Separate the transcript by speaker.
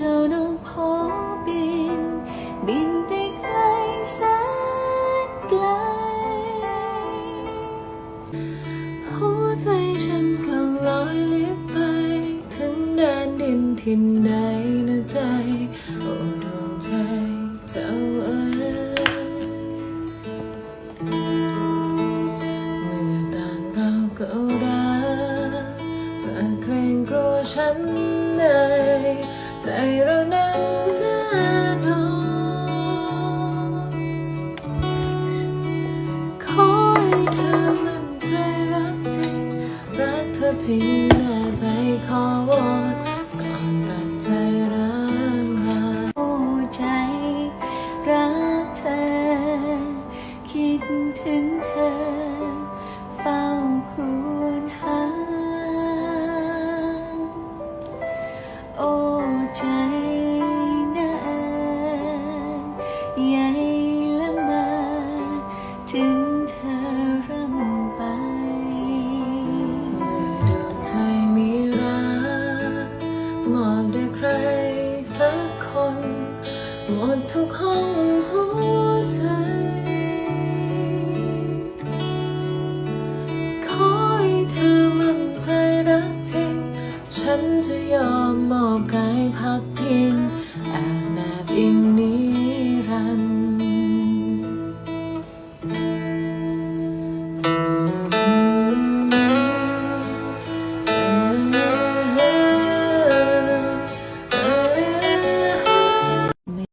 Speaker 1: เจ้านกพอบิน บินไปไกลแสนไกล หัวใจฉันก็ลอยลิบไป ถึงแดนดินที่ไหนนะใจ โอ้ดวงใจเจ้าเอ๋ยเมื่อต่างเราก็รักจะเกรงกลัวฉันใน ใจเรานั้นแน่นอนขอให้เธอมั่นใจรักจริงรักเธอจริงแน่ใจขอว่า ใจนานใหญ่ละมาถึงเธอร่ำไป เมื่อดวงใจมีรักมอบแด่ใครสักคน หมดทุกห้องหัวใจ จะยอมมอบกายพักพิง